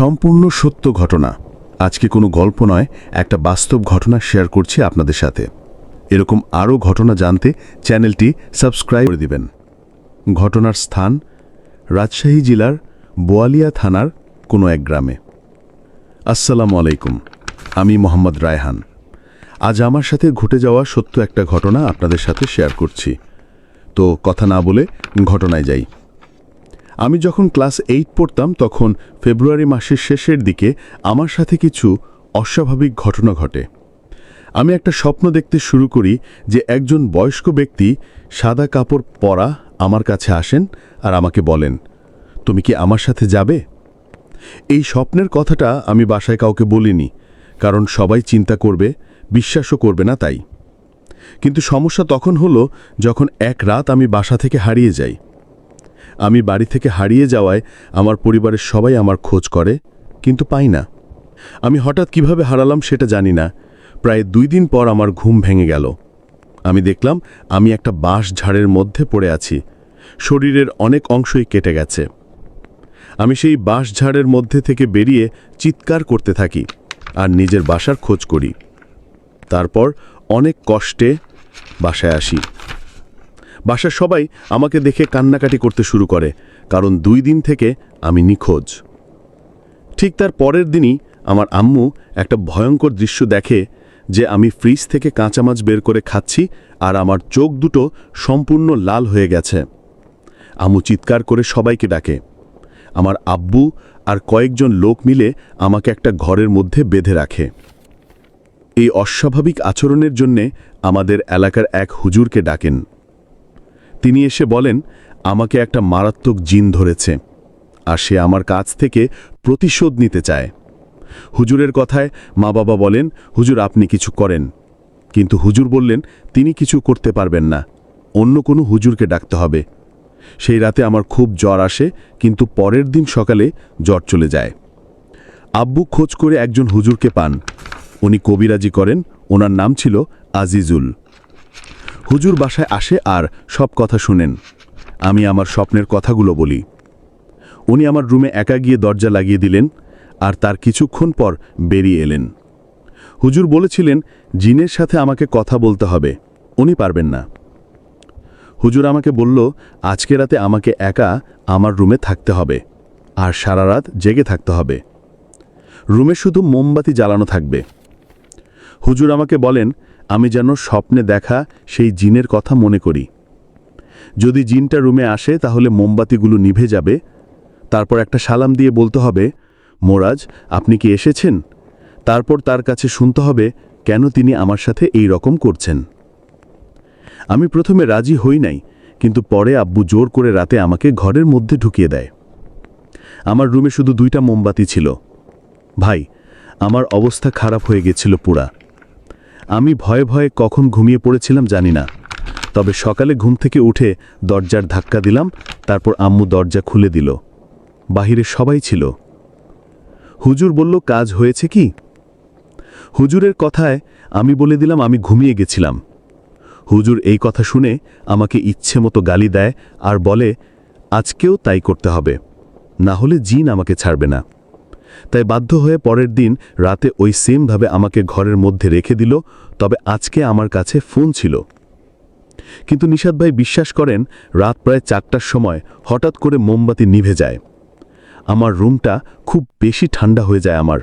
সম্পূর্ণ সত্য ঘটনা। আজকে কোনো গল্প নয়, একটা বাস্তব ঘটনা শেয়ার করছি আপনাদের সাথে। এরকম আরও ঘটনা জানতে চ্যানেলটি সাবস্ক্রাইব করে দিবেন। ঘটনার স্থান, রাজশাহী জেলার বোয়ালিয়া থানার কোনো এক গ্রামে। আসসালামু আলাইকুম, আমি মোহাম্মদ রায়হান। আজ আমার সাথে ঘটে যাওয়া সত্য একটা ঘটনা আপনাদের সাথে শেয়ার করছি। তো কথা না বলে ঘটনায় যাই। আমি যখন ক্লাস এইট পড়তাম তখন ফেব্রুয়ারি মাসের শেষের দিকে আমার সাথে কিছু অস্বাভাবিক ঘটনা ঘটে। আমি একটা স্বপ্ন দেখতে শুরু করি যে একজন বয়স্ক ব্যক্তি সাদা কাপড় পরা আমার কাছে আসেন আর আমাকে বলেন, তুমি কি আমার সাথে যাবে? এই স্বপ্নের কথাটা আমি বাসায় কাউকে বলিনি, কারণ সবাই চিন্তা করবে, বিশ্বাসও করবে না তাই। কিন্তু সমস্যা তখন হলো যখন এক রাত আমি বাসা থেকে হারিয়ে যাই। আমি বাড়ি থেকে হারিয়ে যাওয়ায় আমার পরিবারের সবাই আমার খোঁজ করে, কিন্তু পাই না। আমি হঠাৎ কীভাবে হারালাম সেটা জানি না। প্রায় দুই দিন পর আমার ঘুম ভেঙে গেল। আমি দেখলাম আমি একটা বাঁশ ঝাড়ের মধ্যে পড়ে আছি। শরীরের অনেক অংশই কেটে গেছে। আমি সেই বাঁশ ঝাড়ের মধ্যে থেকে বেরিয়ে চিৎকার করতে থাকি আর নিজের বাসার খোঁজ করি। তারপর অনেক কষ্টে বাসায় আসি। বাসার সবাই আমাকে দেখে কান্নাকাটি করতে শুরু করে, কারণ দুই দিন থেকে আমি নিখোঁজ। ঠিক তার পরের দিনই আমার আম্মু একটা ভয়ঙ্কর দৃশ্য দেখে যে আমি ফ্রিজ থেকে কাঁচা মাছ বের করে খাচ্ছি আর আমার চোখ দুটো সম্পূর্ণ লাল হয়ে গেছে। আম্মু চিৎকার করে সবাইকে ডাকে। আমার আব্বু আর কয়েকজন লোক মিলে আমাকে একটা ঘরের মধ্যে বেঁধে রাখে। এই অস্বাভাবিক আচরণের জন্যে আমাদের এলাকার এক হুজুরকে ডাকেন। তিনি এসে বলেন, আমাকে একটা মারাত্মক জিন ধরেছে, আর সে আমার কাছ থেকে প্রতিশোধ নিতে চায়। হুজুরের কথায় মা বাবা বলেন, হুজুর, আপনি কিছু করেন। কিন্তু হুজুর বললেন, তিনি কিছু করতে পারবেন না, অন্য কোনো হুজুরকে ডাকতে হবে। সেই রাতে আমার খুব জ্বর আসে, কিন্তু পরের দিন সকালে জ্বর চলে যায়। আব্বু খোঁজ করে একজন হুজুরকে পান। উনি কবিরাজি করেন, ওনার নাম ছিল আজিজুল। হুজুর বাসায় আসে আর সব কথা শুনেন। আমি আমার স্বপ্নের কথাগুলো বলি। উনি আমার রুমে একা গিয়ে দরজা লাগিয়ে দিলেন আর তার কিছুক্ষণ পর বেরিয়ে এলেন। হুজুর বলেছিলেন, জিনের সাথে আমাকে কথা বলতে হবে। উনি পারবেন না। হুজুর আমাকে বলল, আজকে রাতে আমাকে একা আমার রুমে থাকতে হবে আর সারা রাত জেগে থাকতে হবে। রুমে শুধু মোমবাতি জ্বালানো থাকবে। হুজুর আমাকে বলেন আমি যেন স্বপ্নে দেখা সেই জিনের কথা মনে করি। যদি জিনটা রুমে আসে, তাহলে মোমবাতিগুলো নিভে যাবে। তারপর একটা সালাম দিয়ে বলতে হবে, মোরাজ, আপনি কি এসেছেন? তারপর তার কাছে শুনতে হবে, কেন তিনি আমার সাথে এই রকম করছেন? আমি প্রথমে রাজি হই নাই, কিন্তু পরে আব্বু জোর করে রাতে আমাকে ঘরের মধ্যে ঢুকিয়ে দেয়। আমার রুমে শুধু দুইটা মোমবাতি ছিল। ভাই, আমার অবস্থা খারাপ হয়ে গেছিল পুরা। আমি ভয়ে ভয়ে কখন ঘুমিয়ে পড়েছিলাম জানি না। তবে সকালে ঘুম থেকে উঠে দরজার ধাক্কা দিলাম, তারপর আম্মু দরজা খুলে দিল। বাহিরে সবাই ছিল। হুজুর বলল, কাজ হয়েছে কি? হুজুরের কথায় আমি বলে দিলাম, আমি ঘুমিয়ে গেছিলাম। হুজুর এই কথা শুনে আমাকে ইচ্ছে মতো গালি দেয় আর বলে, আজকেও তাই করতে হবে। না হলে জিন আমাকে ছাড়বে না। তাই বাধ্য হয়ে পরের দিন রাতে ওই সেমভাবে আমাকে ঘরের মধ্যে রেখে দিল, তবে আজকে আমার কাছে ফোন ছিল। কিন্তু নিষাদ ভাই বিশ্বাস করেন, রাত প্রায় চারটার সময় হঠাৎ করে মোমবাতি নিভে যায়। আমার রুমটা খুব বেশি ঠান্ডা হয়ে যায় আমার।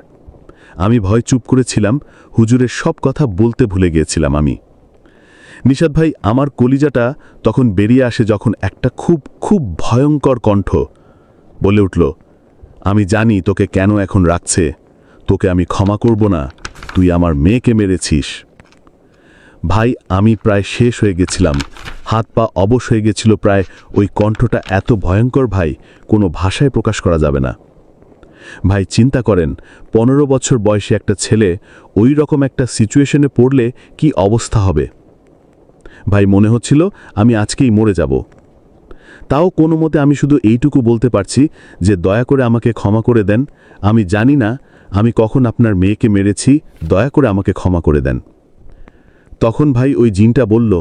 আমি ভয় চুপ করেছিলাম, হুজুরের সব কথা বলতে ভুলে গিয়েছিলাম আমি। নিষাদ ভাই আমার কলিজাটা তখন বেরিয়ে আসে যখন একটা খুব খুব ভয়ঙ্কর কণ্ঠ বলে উঠল আমি জানি তোকে কেন এখন রাখছে। তোকে আমি ক্ষমা করব না। তুই আমার মেয়েকে মেরেছিস। ভাই, আমি প্রায় শেষ হয়ে গেছিলাম। হাত পা অবশ হয়ে গেছিল প্রায়। ওই কণ্ঠটা এত ভয়ঙ্কর ভাই, কোনো ভাষায় প্রকাশ করা যাবে না। ভাই, চিন্তা করেন, পনেরো বছর বয়সী একটা ছেলে ওই রকম একটা সিচুয়েশনে পড়লে কি অবস্থা হবে? ভাই, মনে হচ্ছিল আমি আজকেই মরে যাব। তাও কোনো মতে আমি শুধু এইটুকু বলতে পারছি যে দয়া করে আমাকে ক্ষমা করে দেন। আমি জানি না আমি কখন আপনার মেয়েকে মেরেছি, দয়া করে আমাকে ক্ষমা করে দেন। তখন ভাই ওই জিনটা বলল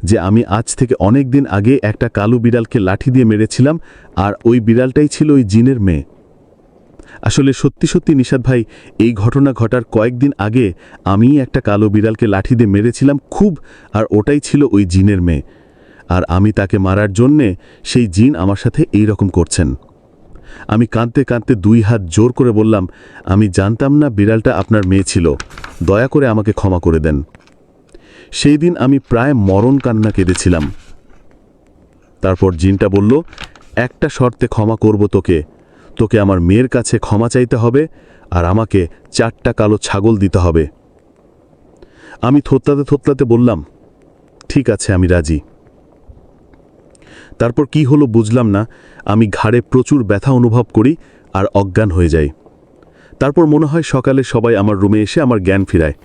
যে আমি আজ থেকে অনেক দিন আগে একটা কালো বিড়ালকে লাঠি দিয়ে মেরেছিলাম আর ওই বিড়ালটাই ছিল ওই জিনের মেয়ে। আসলে সত্যি সত্যি নিষাদ ভাই, এই ঘটনা ঘটার কয়েকদিন আগে আমি একটা কালো বিড়ালকে লাঠি দিয়ে মেরেছিলাম খুব আর ওটাই ছিল ওই জিনের মেয়ে। আর আমি তাকে মারার জন্যে সেই জিন আমার সাথে এই রকম করছেন। আমি কাঁদতে কাঁদতে দুই হাত জোর করে বললাম, আমি জানতাম না বিড়ালটা আপনার মেয়ে ছিল। দয়া করে আমাকে ক্ষমা করে দেন। সেই দিন আমি প্রায় মরণ কান্না কেঁদেছিলাম। তারপর জিনটা বলল, একটা শর্তে ক্ষমা করব তোকে। তোকে আমার মেয়ের কাছে ক্ষমা চাইতে হবে আর আমাকে চারটা কালো ছাগল দিতে হবে। আমি থতলাতে থতলাতে বললাম, ঠিক আছে, আমি রাজি। তারপর কি হলো বুঝলাম না, আমি ঘাড়ে প্রচুর ব্যথা অনুভব করি আর অজ্ঞান হয়ে যাই। তারপর মনে হয় সকালে সবাই আমার রুমে এসে আমার জ্ঞান ফিরায়।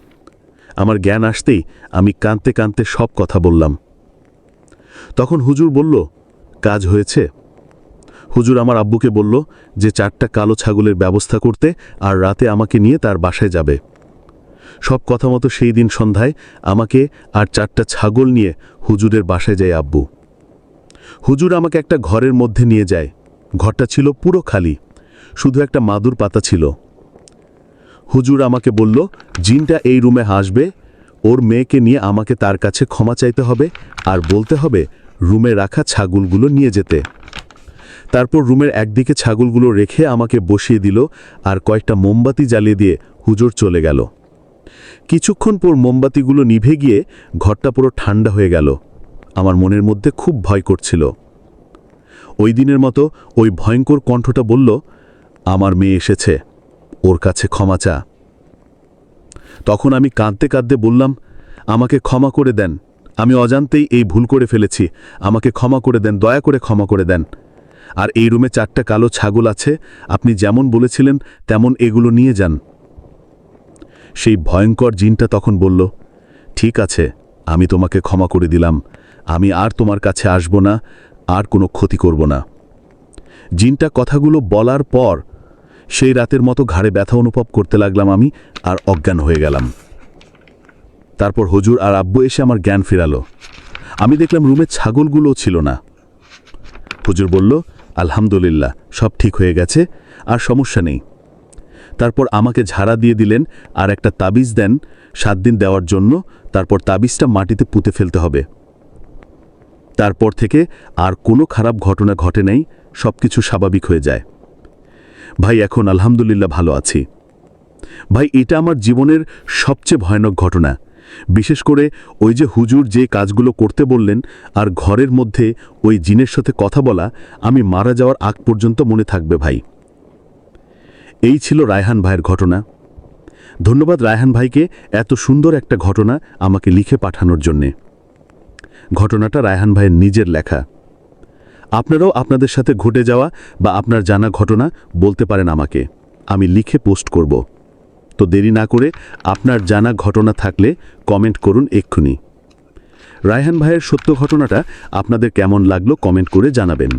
আমার জ্ঞান আসতেই আমি কাঁদতে কাঁদতে সব কথা বললাম। তখন হুজুর বলল, কাজ হয়েছে? হুজুর আমার আব্বুকে বলল যে চারটা কালো ছাগলের ব্যবস্থা করতে আর রাতে আমাকে নিয়ে তার বাসায় যাবে। সব কথা মতো সেই দিন সন্ধ্যায় আমাকে আর চারটা ছাগল নিয়ে হুজুরের বাসায় যায় আব্বু। হুজুর আমাকে একটা ঘরের মধ্যে নিয়ে যায়। ঘরটা ছিল পুরো খালি, শুধু একটা মাদুর পাতা ছিল। হুজুর আমাকে বলল, জিনটা এই রুমে হাসবে ওর মেয়েকে নিয়ে আমাকে তার কাছে ক্ষমা চাইতে হবে আর বলতে হবে রুমে রাখা ছাগলগুলো নিয়ে যেতে। তারপর রুমের একদিকে ছাগলগুলো রেখে আমাকে বসিয়ে দিল আর কয়েকটা মোমবাতি জ্বালিয়ে দিয়ে হুজুর চলে গেল। কিছুক্ষণ পর মোমবাতিগুলো নিভে গিয়ে ঘরটা পুরো ঠান্ডা হয়ে গেল। আমার মনের মধ্যে খুব ভয় করছিল। ওই দিনের মতো ওই ভয়ঙ্কর কণ্ঠটা বলল, আমার মেয়ে এসেছে, ওর কাছে ক্ষমা চা। তখন আমি কাঁদতে কাঁদতে বললাম, আমাকে ক্ষমা করে দেন, আমি অজান্তেই এই ভুল করে ফেলেছি, আমাকে ক্ষমা করে দেন, দয়া করে ক্ষমা করে দেন। আর এই রুমে চারটা কালো ছাগল আছে, আপনি যেমন বলেছিলেন, তেমন এগুলো নিয়ে যান। সেই ভয়ঙ্কর জিনটা তখন বলল, ঠিক আছে আমি তোমাকে ক্ষমা করে দিলাম। আমি আর তোমার কাছে আসব না, আর কোনো ক্ষতি করব না। জিনটা কথাগুলো বলার পর সেই রাতের মতো ঘাড়ে ব্যথা অনুভব করতে লাগলাম আমি আর অজ্ঞান হয়ে গেলাম। তারপর হজুর আর আব্বু এসে আমার জ্ঞান ফেরালো। আমি দেখলাম রুমে ছাগলগুলোও ছিল না। হুজুর বলল, আলহামদুলিল্লাহ, সব ঠিক হয়ে গেছে, আর সমস্যা নেই। তারপর আমাকে ঝাড়া দিয়ে দিলেন আর একটা তাবিজ দেন সাত দিন দেওয়ার জন্য তারপর তাবিজটা মাটিতে পুঁতে ফেলতে হবে। তারপর থেকে আর কোনো খারাপ ঘটনা ঘটে নাই সব কিছু স্বাভাবিক হয়ে যায়। ভাই, এখন আলহামদুলিল্লাহ ভালো আছি। ভাই, এটা আমার জীবনের সবচেয়ে ভয়ানক ঘটনা। বিশেষ করে ওই যে হুজুর যে কাজগুলো করতে বললেন আর ঘরের মধ্যে ওই জিনের সাথে কথা বলা, আমি মারা যাওয়ার আগ পর্যন্ত মনে থাকবে ভাই। এই ছিল রায়হান ভাইয়ের ঘটনা। ধন্যবাদ রায়হান ভাইকে এত সুন্দর একটা ঘটনা আমাকে লিখে পাঠানোর জন্যে। ঘটনাটা রায়হান ভাইয়ের নিজের লেখা। আপনারাও আপনাদের সাথে ঘটে যাওয়া বা আপনার জানা ঘটনা বলতে পারেন আমাকে। আমি লিখে পোস্ট করব। তো দেরি না করে আপনার জানা ঘটনা থাকলে কমেন্ট করুন এক্ষুনি। রায়হান ভাইয়ের সত্য ঘটনাটা আপনাদের কেমন লাগল কমেন্ট করে জানাবেন।